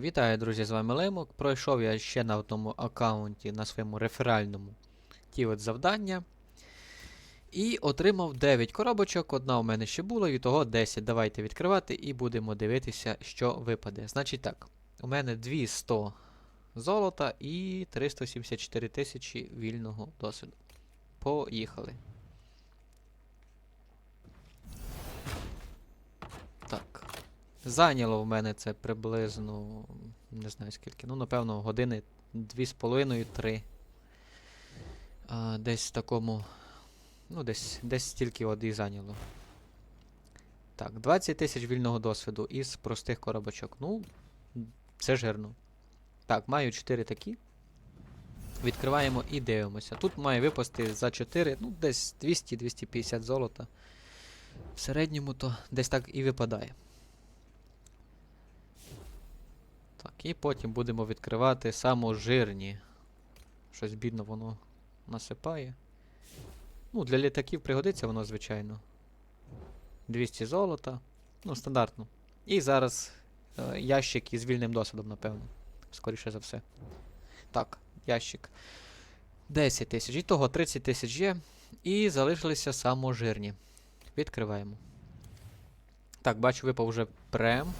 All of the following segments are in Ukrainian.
Вітаю, друзі, з вами Лемок. Пройшов я ще на одному аккаунті на своєму реферальному ті от завдання. І отримав 9 коробочок. Одна у мене ще була, і того 10. Давайте відкривати і будемо дивитися, що випаде. Значить так, у мене 200 золота і 374 тисячі вільного досвіду. Поїхали. Так. Зайняло в мене це приблизно. Не знаю скільки. Ну, напевно, години 2,5-3. А, Десь в такому. Ну, десь десь стільки і зайняло. Так, 20 тисяч вільного досвіду із простих коробочок. Ну, це жирно. Так, маю 4 такі. Відкриваємо і дивимося. Тут має випасти за 4, ну, десь 200-250 золота. В середньому то десь так і випадає. Так, і потім будемо відкривати саможирні. Щось бідно воно насипає. Ну, для літаків пригодиться воно, звичайно. 200 золота. Ну, стандартно. І зараз е, ящик із вільним досвідом, напевно. Скоріше за все. Так, ящик. 10 тисяч. І того 30 тисяч є. І залишилися саможирні. Відкриваємо. Так, бачу, випав вже прем.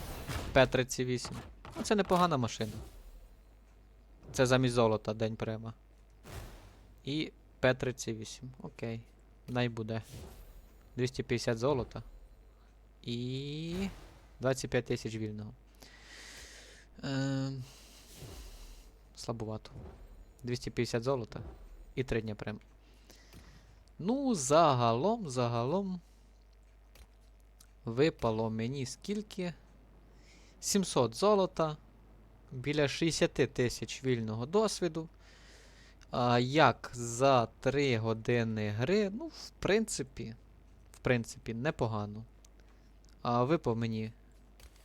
П-38. Ну, це непогана машина. Це замість золота день према. І П-38. Окей. Най буде. 250 золота. І. 25 тисяч вільного. Ем... Слабувато. 250 золота. І 3 дня прем. Ну, загалом, загалом. Випало мені скільки? 700 золота, біля 60 тисяч вільного досвіду. А, як за 3 години гри, ну, в принципі, в принципі, непогано. А випав мені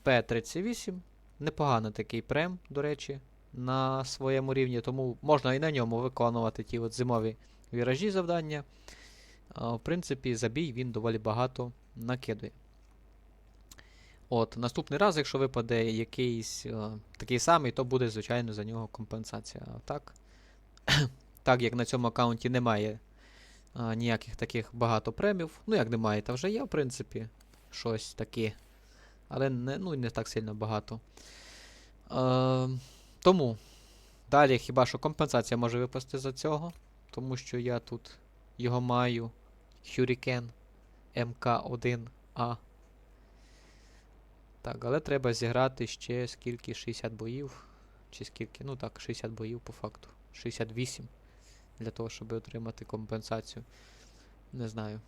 П-38. Непоганий такий прем, до речі, на своєму рівні, тому можна і на ньому виконувати ті от зимові віражі завдання. А, в принципі, забій він доволі багато накидує. От, наступний раз, якщо випаде якийсь е, такий самий, то буде, звичайно, за нього компенсація. Так, так як на цьому аккаунті немає е, ніяких таких багато премів, ну як немає, та вже є, в принципі, щось таке. Але не, ну, не так сильно багато. Е, тому далі хіба що компенсація може випасти за цього, тому що я тут його маю. Hurricane МК1А. Так, але треба зіграти ще скільки 60 боїв. Чи скільки? Ну так, 60 боїв по факту. 68. Для того, щоб отримати компенсацію. Не знаю.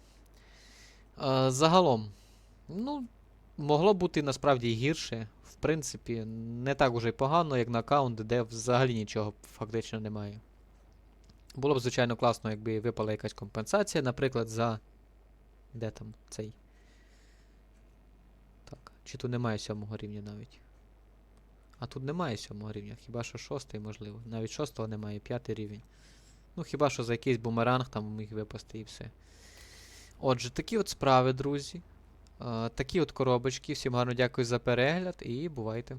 А, загалом, ну, могло бути насправді гірше. В принципі, не так уже й погано, як на аккаунт, де взагалі нічого фактично немає. Було б, звичайно, класно, якби випала якась компенсація, наприклад, за. Де там цей? Чи тут немає сьомого рівня навіть? А тут немає сьомого рівня, хіба що шостий, можливо. Навіть шостого немає, п'ятий рівень. Ну, хіба що за якийсь бумеранг там міг випасти і все. Отже, такі от справи, друзі. Е, такі от коробочки. Всім гарно дякую за перегляд і бувайте.